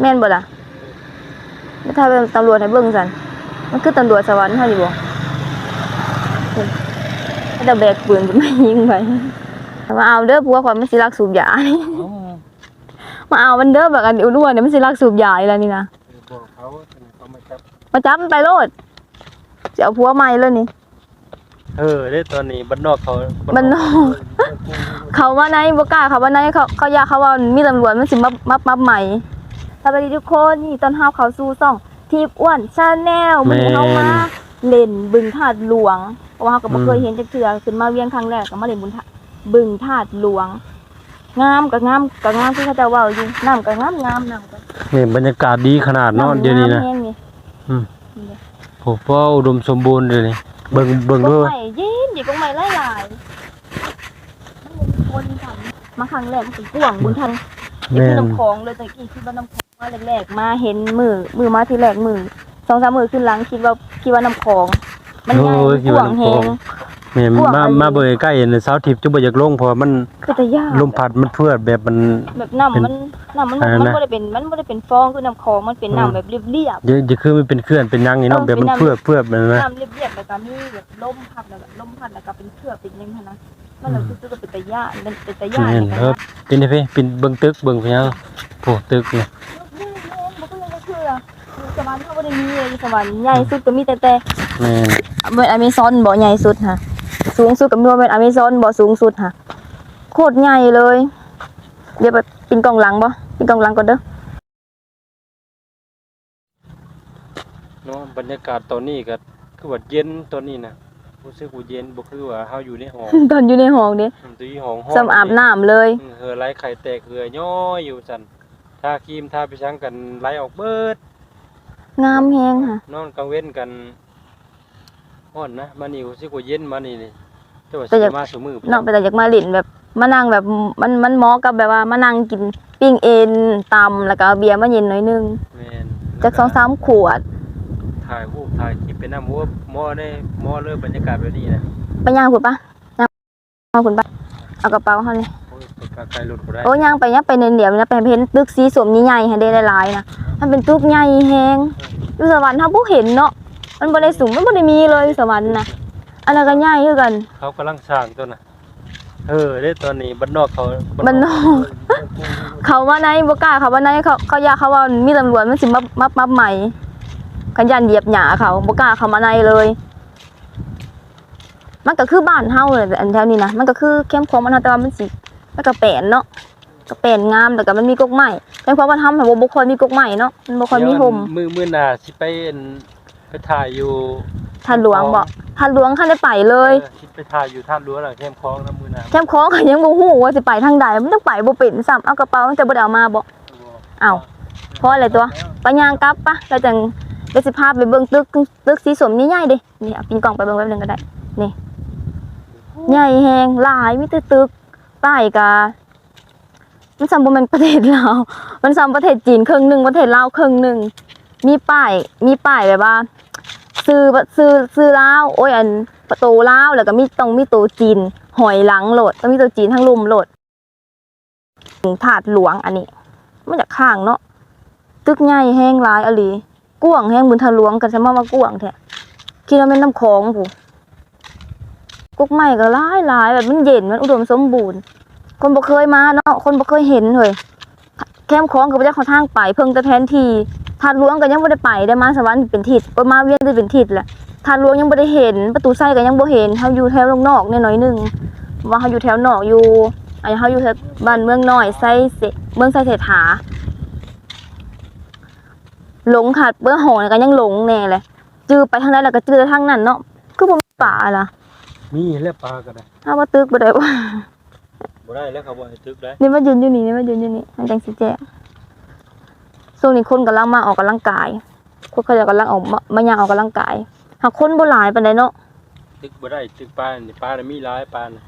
แม่นบ่ล่ะแล้วถ้าเป็นตำรวจให้เบิ่งซั่นมันคือตำรวจสวรรค์เฮานี่บ่ให้ตาแบกปืนขึ้นมายิงไปมาเอาเด้อผัวข่อยมันสิลักสูบยานี่อ๋อมาเอามันเด้อแบบอันอ้วนๆเนี่ยมันสิลักสูบยาอีแล้วนี่นะบอกเขาเขามาจับมาจับมันไปโลดจะเอาผัวใหม่เลยนี่ เออได้ตอนนี้บ้านนอกเขาบ้านนอก เขาว่าไหนบ่กล้าเขาว่าไหนเขาเขาอยากเขาว่ามีตำรวจมันสิมามามาใหม่ สวัสดีทุกคน นี่ตอนเฮาเขาสู่ซ่องทีบอ้วนชาแนลมันเฮามาเล่นบึงธาตุหลวงเพราะว่าเฮาก็บ่เคยเห็นจักเทื่อขึ้นมาเวียงครั้งแรกก็มาเล่นบุญธาตุบึงธาตุหลวง งามก็งามก็งามที่เขาเจะเว้าอยู่น้ำก็งามงามน้ำก็นี่บรรยากาศดีขนาดเนาะเดี๋ยวนี้นะำแห้งนี่โอ้พ่ออุดมสมบูรณ์เดี๋ยวนี้เบิ่งเบิ่งกด้งวยใหม่ยินดีกงใหม่หลายหลายๆมันบ่มีคนทำมาครั้งแรกมันเป็นกวางบุญทัน แม่คือนน้ำของเลยแต่กี้คิดว่าน้ำของมาแรกๆมาเห็นมือมือมาทีแรกมือสองสามมือขึ้นหลังคิดว่าคิดว่าน้ำของ มันใหญ่โอ้ยคิดกว่าว้างน้ำแหของ ง แม่นกว้างมาอันนี้ มาเบิ่งใกล้ๆเนี่ยสาวทิพย์จะบ่อยากลงเพราะว่ามันก็จะยากลมพัดมันเพื่อแบบมัน แบบน้ำมันน้ำมันอันนั้นมันนะ ไม่ได้เป็นมันไม่ได้เป็นฟองคือน้ำของมันเป็นอืมน้ำแบบเรียบ เดี๋ยวจะคือมันเป็นเคลื่อนเป็นหยังนี่เนาะเออแบบมันเป็นน้ำเพื่อเพื่อมันๆนะน้ำเรียบๆแล้วก็มีแบบลมพัดแล้วก็ลมพัดแล้วก็เป็นเครือเป็นอยังไงนะ มันเลยคือก็เป็นตะย่านเป็นเป็นตะย่านแม่นนี่เออเป็นได้เพ่เป็นเบิ่งตึกเบิ่งพะยังโอ้ตึกเนี่ยนี่แม่นบ่ก็เลยก็คือสวรรค์เขาบ่ได้มีเลยสวรรค์ใหญ่สุดก็มีแต่แต่แม่นเม็ดอเมซอนบ่ใหญ่สุดค่ะ สูงสุดก็มีว่าเม็ดอเมซอนบ่สูงสุดค่ะ โคตรใหญ่เลย เดี๋ยวไปปินกล่องหลังบ่ปินกล่องหลังก่อนเด้อเนาะบรรยากาศตอนนี้ก็คือว่าเย็นตอนนี้นะ รู้สึกว่าเย็นบ่คือว่าเฮาอยู่ในห้องตอนอยู่ในห้องนี่มันตัวห้องห้สำอาบน้ำเลยอืมเหือไหลไข่แตกเหือย่อยอยู่ซั่นทาครีมทาไปชังกันไหลออกเบิดงามแฮงค่ะนอนกลางเว้นกันฮ้อนนะมานี่รู้สึกว่าเย็นมานี่นี่แต่ว่าแต่สิอยากมาซุมื้อนอกไปแต่อยากมาเล่นแบบมานั่งแบบมันมันเหมาะกับแบบว่ามานั่งกินปิ้งเอ็นตำแล้วก็เอาเบียร์มาเย็นหน่อยนึงแม่นจักสองสามขวด ถ่ายรูปถ่ายคลิปเป็นน้ำหัวหม้อได้หม้อเริ่มบรรยากาศแบบนี้นะไปย่างคุณปะย่างมาคุณปะเอากระเป๋าเฮาเลยโอ้ยไปกาไกลหลุดบ่ได้โอ้ย่างไปย่างไปเนเดียวนะไปเห็นตึกสีสวมใหญ่ๆให้ได้หลายๆนะมันเป็นตึกใหญ่แฮงอยู่สวรรค์เฮาบ่เห็นเนาะมันบ่ได้สูงมันบ่ได้มีเลยสวรรค์น่ะอันนั้นก็ใหญ่คือกัน เขากำลังสร้างตัวน่ะเออได้ตอนนี้บ้านนอกเขาบ้านนอก เขาว่าไหนบ่กล้าเขาว่าไหนเขาเขาอยากเขาว่ามีตำรวจมันสิมามามาใหม่ กันยันเหยียบหญ้าเขาบ่กล้าเข้ามาในเลย มันก็คือบ้านเฮาเลยอันแถวนี้นะมันก็คือเข้มข้นมันเฮาแต่ว่ามันสิมันก็แปลนเนาะก็แปลนงามแต่ก็มันมีกกไม้แต่เพราะว่าทำให้บ่บ่ค่อยมีกกไม้เนาะมันบ่ค่อยมีห่มมือมือหน้าสิไปเอ็นไปถ่ายอยู่ท่านหลวงบ่ท่านหลวงท่านได้ไปเลยออสิไปถ่ายอยู่ท่าหลวงหลังเข้มคลองน้ำมือหน้าแคมป์ของก็ยังบ่ฮู้ว่าสิไปทางใดมันต้องไปบ่เป็นซ้ำเอากระเป๋ามันจะบ่ได้เอามาบ่อ้าวเพราะอะไรตัวไปย่างกลับปะแล้วจัง เดี๋ยวสิพาไปเบิ่งตึกตึกสีสมนี่ใหญ่เด้นี่เอาปินกล่องไปเบิ่งแป๊บหนึงก็ได้นี่ใหญ่แฮงหลายมีแต่ตึกป้ายก็มันซ้ำบ่แม่นประเทศลาวมันซ้ำประเทศจีนครึ่งหนึงประเทศลาวครึ่งหนึงมีป้ายมีป้ายแบบว่าซื้อซื้อซื้อลาวโอ้ยอันประตูลาวแล้วก็มีต้องมีตัวจีนหอยหลังโหลดต้องมีตัวจีนทั้งลุมโหลดถาดหลวงอันนี้มาจากข้างเนาะตึกใหญ่แห้งหลายอหลี กว้างแห้งบุญทะหลวงกันซะมาว่ากว้างแท้คิดว่าแม่นน้ำของผู้กุ๊กใหม่ก็หลายหลายแบบมันเย็นมันอุดมสมบูรณ์ คนบ่เคยมาเนาะคนบ่เคยเห็นเลยแคมป์ของก็บ่ได้ขอทางไปเพิ่งแต่แผนที่ถาดหลวงก็ยังบ่ได้ไปได้มาสวรรค์เป็นทิศบ่มาเวียงได้เป็นทิศแหละทานหลวงยังบ่ได้เห็น ประตูไส้ก็ยังบ่เห็นเฮาอยู่แถวนอกเนี่ยหน่อยหนึงว่าเฮาอยู่แถวนอกอยู่อันเฮาอยู่แถวบ้านเมืองน้อยไส้เสเมืองไส้เศรษฐา หลงขาดเบื้องหองก็ยังหลงแน่เลยจื้อไปทางใดแล้วก็จื้อทางนั้นเนาะคือบ่มีป่าล่ะมีแล้วปลาก็ได้ถ้าว่าตึกบ่ได้ว่าบ่ได้แล้วเขาบ่ให้ตึกได้นี่มายืนอยู่นี่นี่มายืนอยู่นี่มันจังสิแจ้งช่วงนี้คนกำลังมาออกกำลังกายคนเขาจะกำลังออกมามาย่างออกกำลังกายหากคนบ่หลายปานใดเนาะตึกบ่ได้ตึกปลานี่ปลาน่ะมีหลายปลาน่ะ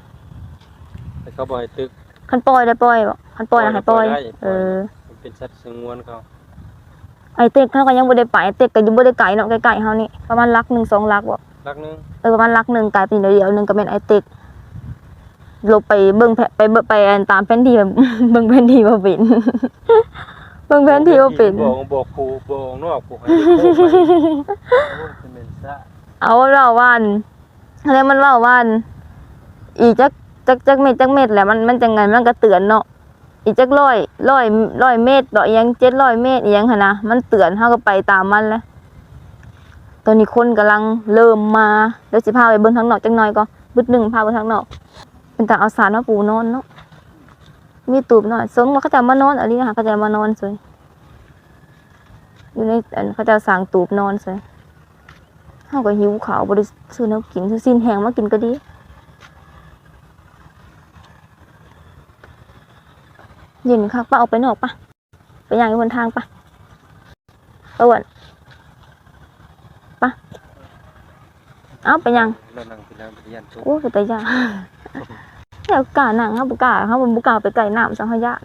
แต่เขาบ่ให้ตึกคันปล่อยได้ปล่อยบ่คันปล่อยนะให้ปล่อยปล่อยได้เออมันเป็นสัตว์สงวนเขา ไอเต็กเขาก็ยังบ่ได้ไปไอ้เต็กก็ยังบ่ได้ไกลเนาะใกล้ๆเฮานี่ประมาณลักหนึ่งสองลักบ่ลักหนึงเออประมาณลักหนึ่งกลายเป็นเดียวๆหนึงก็เป็นไอเต็กลงไปเบิ่งแผไปเบิ่งไปอันตามแผนที่แบบเบิ่งแผนที่บ่เป็นเบิ่งแผนที่บ่เป็น บอกบอกครูบอกนอกครูให้เด็กโคกไปโอ้ยจะเป็นซะเอาเราวันแล้วมันว่าวัน อีจักจักจักเม็ดจักเม็ดแหละมันมันจังไงมันก็เตือนเนาะ อีกจักร้อยร้อยร้อยเมตรดอกอิหยังเจ็ดร้อยเมตรอิหยังหั่นนะมันเตือนเฮาก็ไปตามมันแหล้วตอนนี้คนกำลังเริ่มมาเดี๋ยวสิพาไปเบิ่งทางนอกจังหน่อยก็บึดหนึ่งพาไปทางนอก เป็นตาเอาสารมาปูนอนเนาะมีตูบหน่อยสมว่าเขาจะมานอนอันนี้นะคะเขาจะมานอนสวยอยู่ในอันเขาจะสั่งตูบนอนสวยเฮาก็หิวขาวบ่ได้ซื้อแนวกินซื้อสิ้นแห้งมากินก็ดี เย็นคักป้าออกไปนอกปะไปย่างอยู่บนทางปะไปอ้วนปะเอาไปย่างเรานั่งเป็นนางปฏิญาณทุกโอ้ไปแต่ย่างแล้วกล้านั่งเฮาบ่กล้าเฮาบ่กล้าไปไกลน้ำซังเฮาย่าน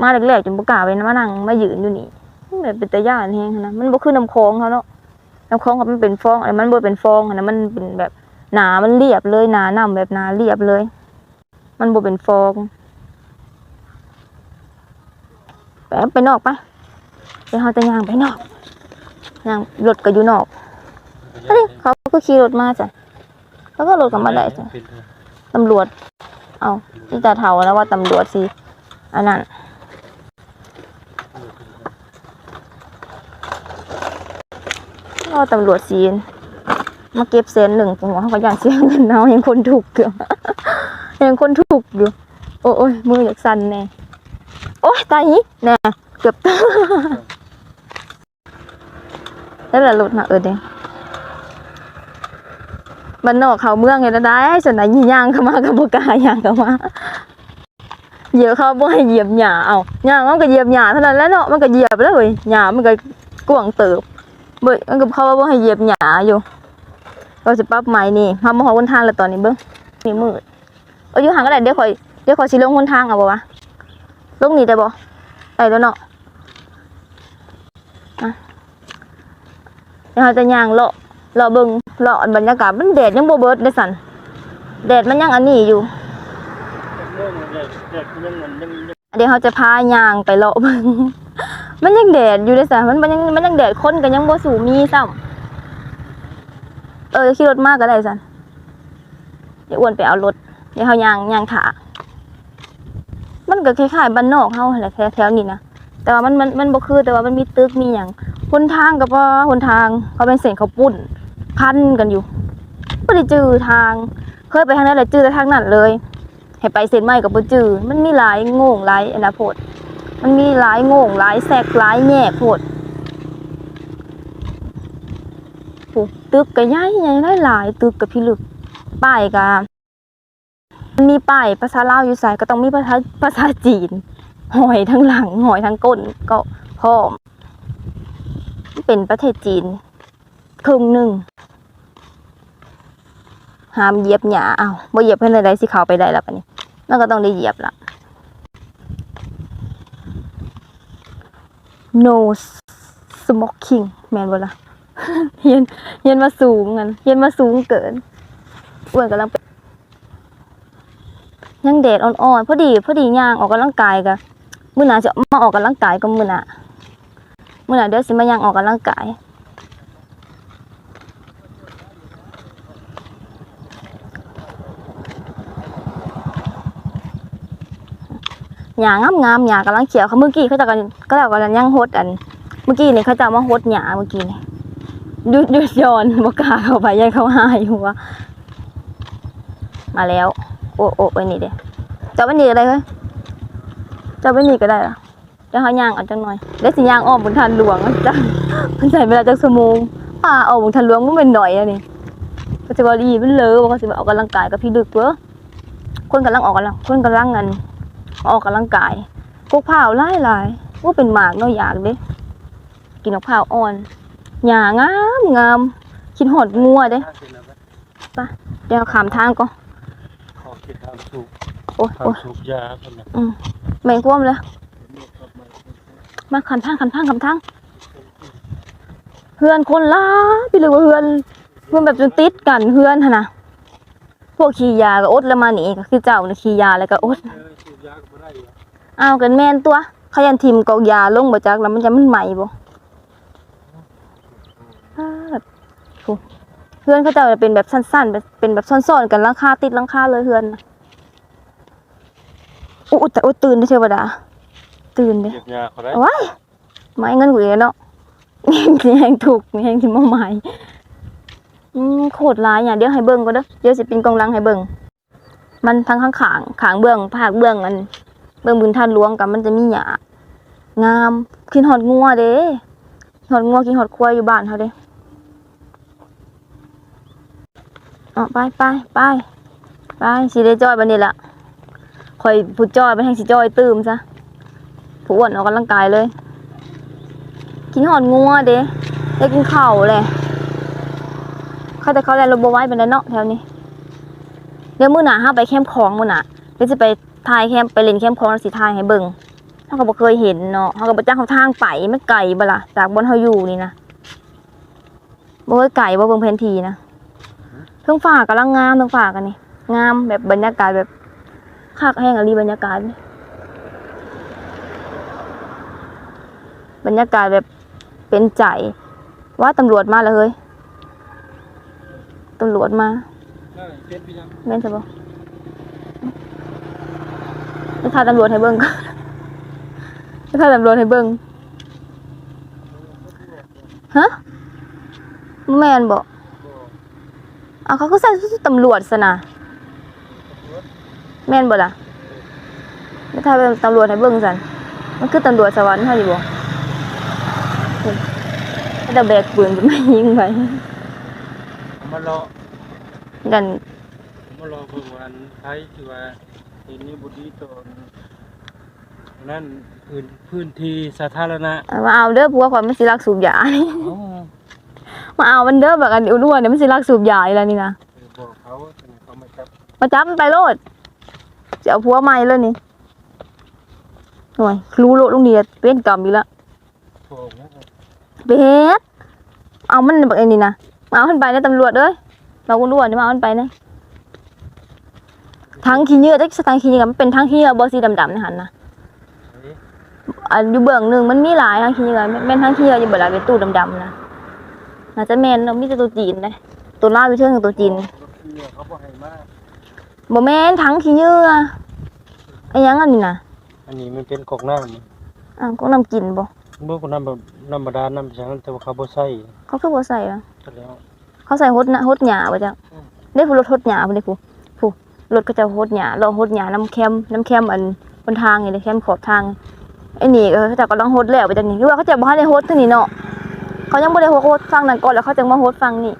มาแรกๆจนบ่กล้าไปมานั่งมายืนอยู่นี่มันเป็นแต่ย่านแฮงหั้นนะมันบ่คือน้ำคลองเขาเนาะน้ำคลองเขามันเป็นฟองอันมันบ่เป็นฟองอันนั้นมันเป็นแบบหนามันเรียบเลยหนาน้ำแบบหนาเรียบเลย มันบ่เป็นฟอง ไปไปนอกปะไปเฮาแต่ย่างไปนอกย่างรถก็อยู่นอกเฮ้ยเขาก็ขี่รถมาจ้ะแล้วก็รถกลับมาได้จ้ะเป็นเถอะตำรวจ เอานี่ตาเฒ่าแล้วว่าตำรวจสิอันนั้นก็ตำรวจสีนมาเก็บเซนหนึ่งจังหวะเขาก็ย่านเสียเงินเอายังคนถูกอยู่ยังคนถูกอยู่โอ้โอ้ยมืออยากสั่นแน่โอ้ยตายอีกแน่เกือบตายแล้วล่ะรถนะเออเด้งบ้านนอกเขาเมืองไงนะได้ส่วนไหนยี่ย่างเข้ามากับบกาย่างเข้ามาเหยียบเขาบ่ให้เหยียบหญ้าเอาย่างมันก็เหยียบหญ้าเท่านั้นแล้วเนาะมันก็เหยียบแล้วเว้ยหญ้ามันก็กวางเติบเบิ่มันก็เขาบ่ให้เหยียบหญ้าอยู่เราจะปรับใหม่นี่ทำมาหอบนทางแล้วตอนนี้เบิ่งนี่มืดเอออยู่ห่างก็ได้เดี๋ยวข่อยเดี๋ยวข่อยสิลงบนทางเอาบ่วะ ลงนี่ได้บ่ได้แล้วเนาะอะเดี๋ยวเราจะย่างเลาะเลาะเบิ่งเลาะบรรยากาศมันแดดยังบ่เบิดเด้สั่นแดดมันยังอันนี้อยู่ เดี๋ยวเขาจะพายางไปเลาะเบิ่งมันยังแดดอยู่เลยจ้ะมันมันยังมันยังแดดคนกันยังบ่สู่มีซ้ำเออขี่รถมากก็ได้สันเดี๋ยวอ้วนไปเอารถเดี๋ยวเขายางยางถา มันก็คล้ายๆบ้านนอกเฮาแหละแถวๆนี้นะแต่ว่ามันมันมันบ่คือแต่ว่ามันมีตึกมีหยังหนทางก็บ่หนทางเขาเป็นเส้นเขาวปุ้นพันกันอยู่บ่ได้จื้อทาง เคยไปทางนั้นแหละจื้อแต่ทางนั้นเลยให้ไปเส้นใหม่กับบ่จื้อมันมีหลายโง่งหลายอนาโพดมันมีหลายโง่งหลายแซกหลายแง่โพดตึกก็ใหญ่ใหญ่หลายตึกกับพี่ลึกป้ายก็ มีป้ายภาษาลาวอยู่ใส่ก็ต้องมีภาษาภาษาจีนหอยทั้งหลังหอยทั้งก้นก็พร้อม เป็นประเทศจีนครึ่งหนึ่งห้ามเหยียบหญ้าอ้าบ่เหยียบเพิ่อนได้สิเขาไปได้แล้วปะนี่มันก็ต้องได้เหยียบละ no smoking แมนบ่ละเฮียนเฮียนมาสูงกันเฮียนมาสูงเกินอ้วนกำลังไป ยังแดดอ่อนๆพอดีพอดีย่างออกกำลังกายกะมื้อหน้าจะมาออกกำลังกายก็มื้อหน้ามื้อหน้าเดี๋ยวสิมาย่างออกกำลังกายหญ้างามๆหญ้ากำลังเขียวเขาเมื่อกี้เขาจะกันก็แล้วกันย่างโฮดอัน เมื่อกี้นี่เขาจะมาโฮดหญ้าเมื่อกี้นี่ยุดหยุดย้อนบกาเข้าไปยันเขาหายหัวมาแล้ว โอ้โอ้ไอ้นี่เด้จะไปนี่ก็ได้เฮ้ยจะไปนี่ก็ได้ละเดี๋ยวเขาย่างเอาจังหน่อยแล้สิย่างอ้อมบนทานหลวงจังมันใช้เวลาจักชั่วโมงป่าออกบนทานหลวงมันเป็นหน่อยอะนี่ก็จะว่าดีมันเลอะว่าเขาสิมาออกกำลังกายกับพี่ดึกเว้อคนกำลังออกกำลังคนกำลังงันออกกำลังกายพวกผ้าวหลายหลายว่าเป็นหมากเนาะอยากเด้กินมะพร้าอ่อนหญ้างามงามคิดหอดงัวเด้ถ้าเป็นอะไรเดี๋ยวขามทางก็ขอ คิดทางสูบโอ้ยทางโอ้ยสูบยาคนน่ะแม่งกวมเลยมาขันทางขันทางขันทางเฮือนคนล้าพี่เลยว่าเฮือนเฮือนแบบจนติดกันเฮือนหั่นนะพวกขี้ยาก็อดแล้วมานี่ก็คือเจ้าน่ะขี้ยาแล้วก็อดเออสูบยาก็บ่ได้อยู่เอากันแม่นตัวเขายันทิมกอกยาลงบ่จักแล้วมันจะมันใหม่บ่อ้าโถ่ เพื่อนเขาเจะเป็นแบบสั้นๆแบบเป็นแบบซ่อนๆกันหลังคาติดหลังคาเลยเพื่อนน่ะอู้แต่อู้ตื่นเด้อเทวดา ตื่นเด้เก็บยาเขาได้ว้ายไม่เงินกูเองเนาะแหงถูกแหงที่มาใหม่อืมโคตรร้ายอย่างเดี๋ยวให้เบิ่งก็เด้อเดี๋ยวสิเป็นกองหลังให้เบิ่งมันทั้งข้างขางขางเบื้องภาคเบื้องอันเบื้องบุญท่านหลวงกับมันจะมีหยางามกินหอดงัวเด้หอดงัวกินหอดควายอยู่บ้านเขาเด้ อ๋อไปไปไปไปสิได้จอยบันนี้ละคอยพูดจอยไปแห่งสิจอยตื่มซะผู้อ้วนออกกำลังกายเลย กินหอดงัวเด้ได้กินข้าวเลยเขาแต่เขาแลนรถบไว้เป็นไดเนาะแถวนี้เดี๋ยวมื้อหนาห้าไปแคมป์ของมื้อหนาเดี๋ยวจะไปถ่ายแคมป์ไปเล่นแคมป์ของแล้วสิถ่ายให้เบิ่งเฮาก็บ่เคยเห็นเนาะเฮาก็บ่จักเขาทางไปมันไกลบ่ล่ะจากบนเฮาอยู่นี่นะบ่เคยไกลบ่เบิ่งแผนที่นะ ทิงฟ้ากำลังงามเทิงฟ้ากันนี่งามแบบบรรยากาศแบบคักแห้งอะลีบรรยากาศ บรรยากาศแบบเป็นใจ ว่าตำรวจมาแล้วเฮ้ยตำรวจมาเป็นไปยังแม่นใช่ปะจะพาตำรวจให้เบิ้งก่อนจะพาตำรวจให้เบิ้งฮะแม่นบอก อะเขาก็ใส่ชุดตำรวจซะนะแม่นบ่ล่ะจะพาตำรวจให้เบิ้งสันมันคือตำรวจสวรรค์เฮาอยู่บ่ก็จะแบกปืนไปไม่ยิงไปมารอกันมารอเพิ่งวันไทยที่ว่าเห็นนี่บุตรีตอนนั่นพื้นพื้นที่สาธารณะมาเอาเด้อผัวข่อยมันสิรักสูบยาอ๋อ มาเอามันเด้อแบบอันอ้วนๆเนี่ยมันสิรักสูบยาอีแล้วนี่นะไปบอกเขาแต่เขาไม่จับมาจับมันไปโลดจะเอาผัวใหม่เลยนี่หน่อยรู้โลดลุงเดียเป็นกรรมอีกแล้วโผล่นะเบสเอามันแบบไอ้นี่นะมาเอามันไปนะตำรวจเอ้ยเราอ้วนๆนี่มาเอามันไปนะทั้งขี้เหงื่อจักสตางค์ขี้เหงื่อมันเป็นทั้งขี้เหงื่อบอสีดำๆนี่หันนะเฮ้ยอันอยู่เบื้องหนึ่งมันมีหลายทั้งขี้เหงื่อแม่นทั้งขี้เหงื่ออยู่เบื้องหลังเป็นตู้ดำๆนะ น่าจะแม่นเนาะมีแต่ตัวจีนเลยตัวลาวไปเชิงกับตัวจีนรถเที่ยวเขาบอกให้มาบ่แม่นทั้งขี้เหงื่อไอ้หยังอันนี้นะอันนี้มันเป็นกอกน้ำอ่าวก็น้ำกินบ่เมื่อคนน้ำแบบน้ำบาดาลน้ำฉางแต่ว่าเขาบ่ใส่เขาคือบ่ใส่อะ ก็แล้วเขาใส่ฮดนะฮดหญ้าบ่จักอืมได้ผู้รถฮดหญ้าบ่ได้ผู้ผู้รถก็จะฮดหญ้ารอฮดหญ้าน้ำแคมน้ำแคมอันบนทางนี่เลยแคมขอบทางไอ้นี่เออเขาเจะกำลังฮดแล้วไปจังนี้หรือว่าเขาจะบ่ทันได้ฮดเท่านี้เนาะ เขายังบ่ได้โฮดฟังนั้นก่อนแล้วเขาจึงมาโฮดฟังนี่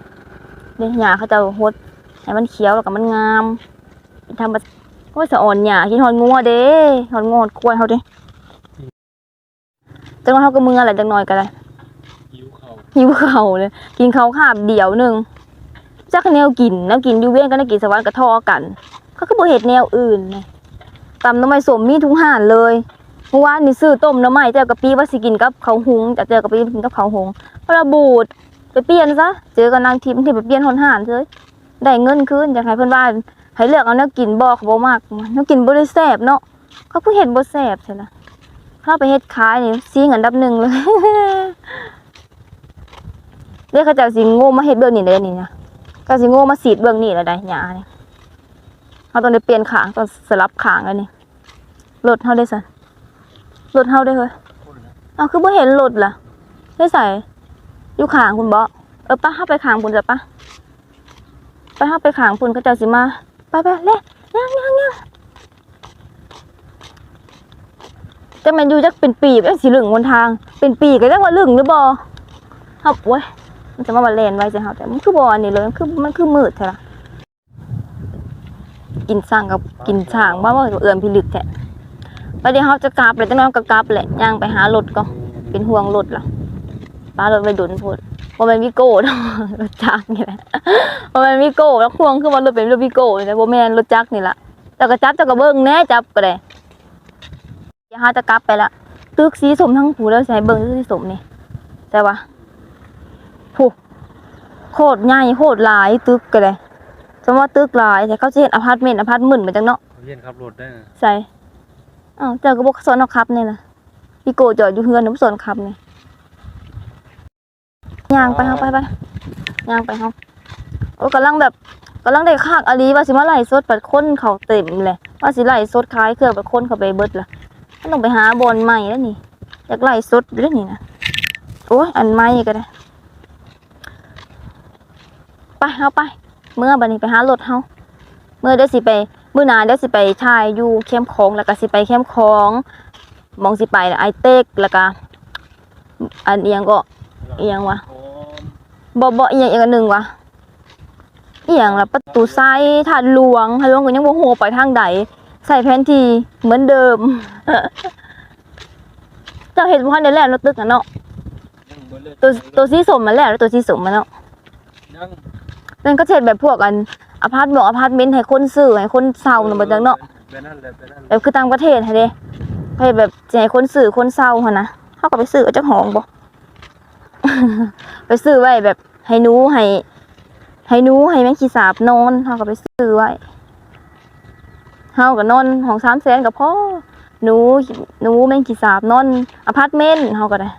เด้หญ้าเขาจะโฮดให้มันเขียวแล้วก็มันงามทำมาโอ้ยสะอ่อนหญ้ากินฮอดงัวเด้ฮอดงัวฮอดควยเฮาเด้จังว่าเฮาก็มืออะไรจังน้อยก็ได้หิวเขาเลย กินเขาวคาบเดียวหนึ่งจักแนวกินแนวกินยูเวียนก็แนวกินสวรรค์ก็ทอกัน เขาก็บ่เฮ็ดแนวอื่นเลยตำน้ำไม้สมมีทุกห่านเลยเมื่อวานนี่ซื้อต้มน้ำไม้เจ้ากะปิว่าสิกินกับเขาหุงแต่เจอกะปิกินกับเขาหุง พราะบูดไปเปลี่ยนซะเจอกับนางทิพย์ที่ไปเปลี่ยนหนห่านเลยได้เงินคืนอยากให้เพิ่นว่าให้เลือกเอาแนวกินบ่เขาบ่มากแนวกินบ่ได้แซ่บเนาะเขาคือเฮ็ดบ่แซ่บใช่นะถ้าไปเฮ็ดขายนี่ซีงอันดับหนึ่งเลยเรียกเขาจ้าสิโง่มาเฮ็ดเบื้องนี่เลยนี่นะก็สิโง่มาสีดเบื้องนี่แล้วได้หยาเนี่ยเขาต้องได้เปลี่ยนขางต้องสลับขางอันนี้รถเฮาได้สันรถเฮาได้เฮ้ยเอาคือบ่เห็นรถล่ะได้ใส่ อยู่ขางคุณบ่เออป้าเฮาไปขางคุณจ้ะป้าไปเฮาไปขางคุณเขาเจ้าสิมาไปไปเล่ย่างย่างย่างแต่มันอยู่จักเป็นปีกเอ้ยสิลึงบนทาง เป็นปีกก็จักว่าเหลึงหรือบ่เฮาโว้ยมันจะมาบาเลนไว้จังเฮาแต่มันคือบออันนี้เลยมันคือมันคือมืดใช่ละกินสร้างกับกินช่างว่าว่าเอื่อมพิลึกแท้แล้วเดี๋ยวเฮาจะกลับเลยจังนอยก็กลับแหละย่างไปหารถก็เป็นห่วงรถล่ะ ป้ารถไปดุนพูดบ่แม่นวิโก้ดอกรถจักรนี่แหละบ่แม่นวิโก้แล้วห่วงคือว่ารถเป็นรถวิโก้นี่แหละบ่แม่นรถจักรนี่ล่ะแต่ก็จับแต่ก็เบิ่งแหน่จับก็ได้เดี๋ยวเฮาจะกลับไปละตึกสีสมทั้งผูแล้วสิให้เบิ่งตึกสีสมนี่ใช่ปะโคตรใหญ่โคตรหลายตึกก็เลยสมมติว่าตึกหลายแต่เขาจะเห็นอพาร์ตเมนต์อพาร์ตเมนต์มาจังเนาะเขาเรียนขับรถได้นะใช่อ้าวเจอก็บอกสอนเอาครับนี่ล่ะพี่โกจอดอยู่เฮือนน้ำสนคำนี่ ย่างไปเฮาไปไปย่างไปเฮาโอ้กำลังแบบกำลังได้คากอลีว่าสิมาไล่สดปัดคนเขาเต็มเลยว่าสิไล่สดคล้ายเครื่องปัดคนเขาไปเบิดล่ะมันต้องไปหาบอลใหม่แล้วนี่อยากไล่สดอยู่แล้วนี่นะโอ้ยอันใหม่ก็ได้ไปเฮาไป เมื่อบัดนี้ไปหารถเฮาเมื่อเดี๋ยวสิไปมื้อหน้าเดี๋ยวสิไปถ่ายอยู่เข้มของแล้วก็สิไปเข้มของมองสิไปไอเต็กแล้วก็อันเอียงก็เอียงวะ บ่บ่อีหยังอีกอันหนึงวะอีหยังล่ะประตูไซถาดหลวงถาดหลวงก็ยังบ่ฮู้ไปทางใดใส่แผนที่เหมือนเดิม เจ้าเห็นบ่ทันได้แล้วรถตึกน่ะเนาะยังบ่เลิกตัวตัวสีส้มมาแล้วแล้วตัวสีส้มมาเนาะยังนั่นก็เช่นแบบพวกอันอพาร์ตเมนต์อพาร์ตเมนต์ให้คนซื้อให้คนเช่าน่ะบ่จังเนาะไปนั่นแหละไปนั่นแหแบละบคือต่างประเทศให้เด้ให้แบบสิให้คนซื้อคนเช่าหั่นนะเฮาก็ไปซื้อเอาจักหองบ่ ไปซื้อไว้แบบให้หนูให้ให้หนูให้แมงขี้สาบนอนเฮาก็ไปซื้อไว้เฮาก็นอนห้อง300,000ก็พอหนูหนูแมงขี้สาบนอนอพาร์ตเมนต์เฮาก็ได้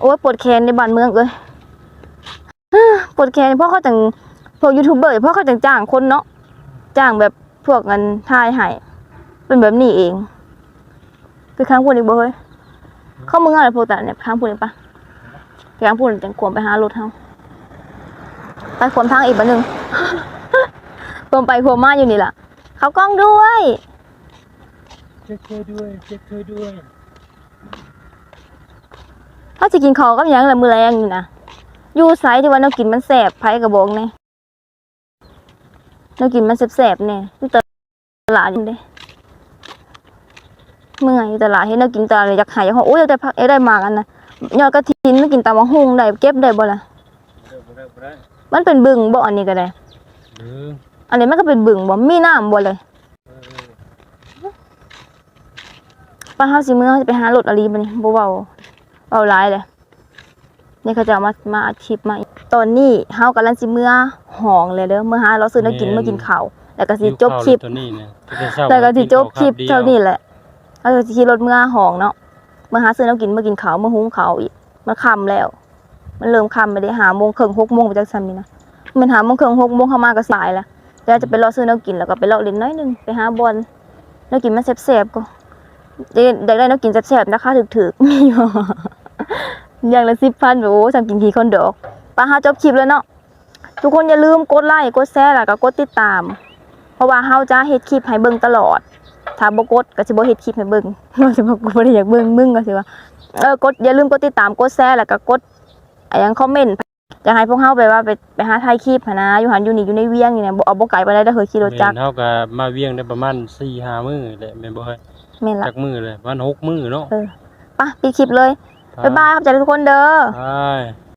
โอ้ยปวดแขนในบ้านเมืองเอ้ยปวดแขนเพราะเขาจังพวกยูทูบเบอร์เพราะเขาจังจ้างคนเนาะจ้างแบบพวกกันทายให้เป็นแบบนี้เองคือค้างพูดอีกบ่เฮ้ยเข้ามึงอะไรพวกแต่เนี่ยค้างพูดอีกปะ ค้างพูดจังขวมไปหารถเฮาไปขวมทางอีกบันหนึ่งขวมไปขวมมาอยู่นี่ล่ะ เขากล้องด้วยเช็คเคยด้วยเช็คเคยด้วยเขาจะกินข้าวกับหยังละมือแรงอยู่นะอยู่ไซที่ว่าเรากินมันแสบไผกระบอกเนี่ยเรากินมันแสบๆเนี่ยอยู่ตลาดอยู่เด้เมื่อยอยู่ตลาดเห็นเรากินตลาดเลยอยากหายอยากหอโอ้ยอยากได้พักอยากได้หมากอันนะยอดกระถินไม่ กินตามะฮุงได้เก็บได้บ่ล่ะบ่ได้บ่ได้บ่ได้มันเป็นบึงบ่อันนี้ก็ได้เอออันนี้มันก็เป็นบึงบ่มีน้ำบ่เลยเออป้าเฮาสิมื้อเฮาจะไปหารถอลีบัดนี้บ่เว้าเว้าหลายเลยนี่เขาจะเอามามาอัดคลิปมาอีกตอนนี้เฮากำลังสิมื้อห้องเลยเด้อมื้อหาเราซื้อน้ำกินมื้อกินข้าวแล้วก็สิจบคลิปตัวนี้เนี่ยจะเศร้าแล้วก็สิจบคลิปดียวเท่านี้แหละแล้วก็สิขี่รถมื้อห้องเนาะมื้อหาซื้อน้ำกินมื้อกินข้าวมื้อหุงข้าวอีก มันคำแล้ว มันเริ่มคำไปได้5โมงครึ่ง6โมงไปจักซันนี่นะมัน5โมงครึ่ง6โมงเข้ามาก็สายแล้วเดี๋ยวจะไปรอซื้อน้ำกินแล้วก็ไปเลาะเล่นน้อยนึงไปหาบอลน้ำกินมันแซ่บๆก็เด็กได้น้ำกินแซ่บๆนะคะถึกๆมีอยู่อย่างละสิบพันโอ้สั่งกินทีคนดอกปาฮาจบคลิปแล้วเนาะทุกคนอย่าลืมกดไลค์กดแชร์แล้วก็กดติดตาม เพราะว่าเฮาจะเฮ็ดคลิปให้เบิ่งตลอด ถ้าบ่กดก็สิบ่เฮ็ดคลิปให้เบิ่งว่าสิบ่กูบ่ได้อยากเบิ่งมึงก็สิว่า เออกดอย่าลืมกดติดตามกดแชร์แล้วก็กดอะหยังคอมเมนต์อยากให้พวกเฮาไปว่าไปไปหาถ่ายคลิปหันนะอยู่หันอยู่นี่อยู่ในเวียงนี่นะบ่เอาบ่ไกลไปได้เด้อเคยขี่รถจักรแม่นเฮาก็มาเวียงได้ประมาณ4-5มื้อแหละแม่นบ่เฮ้ยแม่นละจักมื้อเลยประมาณ6มื้อเนาะไปปิดคลิปเลยบ๊ายบายครับใจทุกคนเด้อใช่